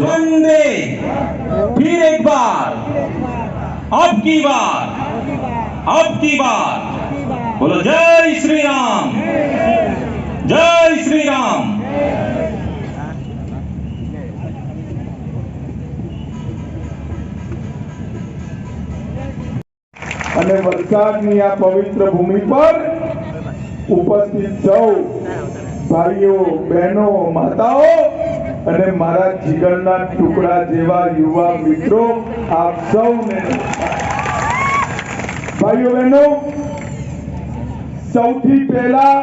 वंदे फिर एक बार अब की बार अब की बार बोलो जय श्री राम जय श्री राम અને વરસાદની આ પવિત્ર ભૂમિ પર ઉપસ્થિત સૌ ભાઈઓ બહેનો માતાઓ અને મારા જીગરના ટુકડા જેવા યુવા મિત્રો, આપ સૌને ભાઈઓ બહેનો, સૌથી પહેલા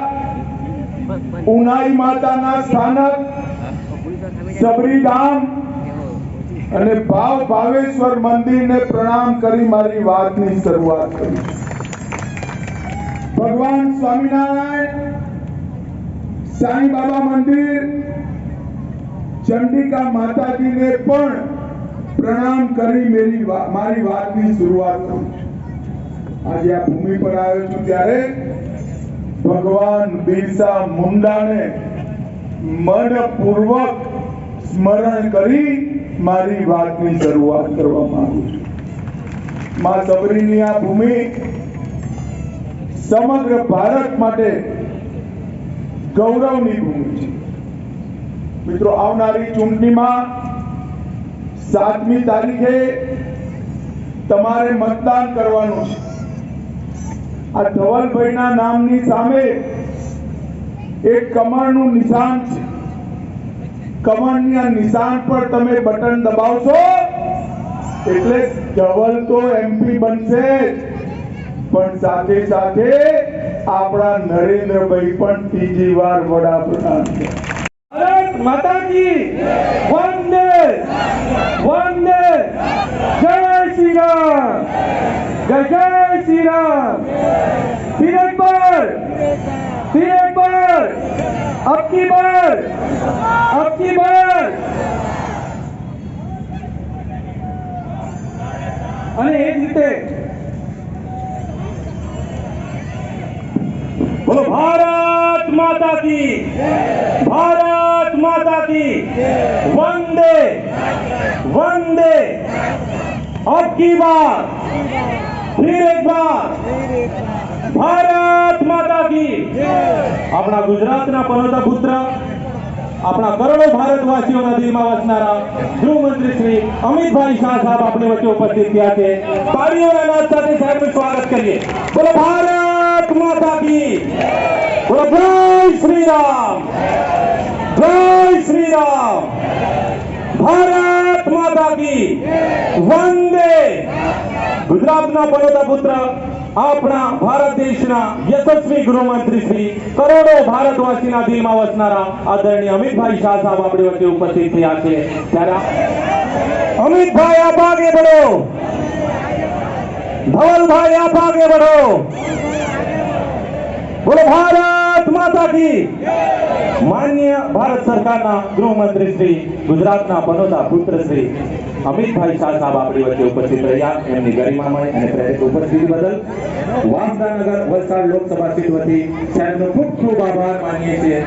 ઉનાઈ માતાના સ્થાનક સબરીધામ અને ભાવ ભાવેશ્વર મંદિરને પ્રણામ કરી મારી વાતની શરૂઆત કરી. ભગવાન સ્વામિનારાયણ, સાંઈ બાબા મંદિર ચંડિકા માતાજીને પણ પ્રણામ કરી મેરી મારી વાતની શરૂઆત કરું આજે આ ભૂમિ પર આવ્યો છું ત્યારે ભગવાન બિરસા મુંડાને મનપૂર્વક સ્મરણ કરી મારી વાતની શરૂઆત કરવા માંગુ છું. માં સબરીની આ ભૂમિ સમગ્ર ભારત માટે ગૌરવની ભૂમિ છે. મિત્રો, આવનારી ચૂંટણીમાં સાતમી તારીખે તમારે મતદાન કરવાનું છે. આ ધવલભાઈના નામની સામે એક કમળનું નિશાન છે. કમળની નિશાન પર તમે બટન દબાવશો, એટલે ધવલ તો એમપી બનશે પણ સાથે સાથે આપણા નરેન્દ્રભાઈ પણ ત્રીજી વાર વડાપ્રધાન છે. ભારત માતા કી વંદે વંદે જય શ્રી રામ જય જય શ્રી રામ फिर एक बार फिर एक बार अब की बार अब की बार અને એ જ રીતે બોલો ભારત માતા કી भारत माता की वंदे वंदे अब की बार फिर एक बार ભારત માતા કી આપણા ગુજરાતના પનોતા પુત્ર આપણા કરોડો ભારતવાસીઓના દિલમાં વસનારા ગૃહમંત્રી શ્રી અમિતભાઈ શાહ સાહેબ આપણી વચ્ચે ઉપસ્થિત થયા છે તાળીઓના નાદ સાથે સાહેબનું સ્વાગત કરીએ બોલો ભારત માતા કી બોલો જય શ્રી રામ જય શ્રી રામ ભારત માતા કી. વંદે. ગુજરાતના બરોડા પુત્ર, આપણા ભારત દેશના યશસ્વી ગૃહમંત્રી શ્રી, કરોડો ભારતવાસીના દિલમાં વસનારા આદરણીય અમિતભાઈ શાહ સાહેબ આપણી વચ્ચે ઉપસ્થિત થયા છે. ત્યારે અમિતભાઈ આપ આગે બઢો ધવલભાઈ આપ આગે બઢો બોલો ભારત કી માન્ય ભારત સરકારના ગૃહમંત્રી શ્રી, ગુજરાતના પનોતા પુત્ર શ્રી અમિતભાઈ શાહ સાહેબ આપણી વચ્ચે ઉપસ્થિત રહ્યા. એમની ગરિમામય અને પ્રેરિત ઉપસ્થિતિ બદલ વાંસદાનગર વલસાડ લોકસભા સીટ વતી સાહેબનો ખૂબ ખૂબ આભાર. માનીએ છીએ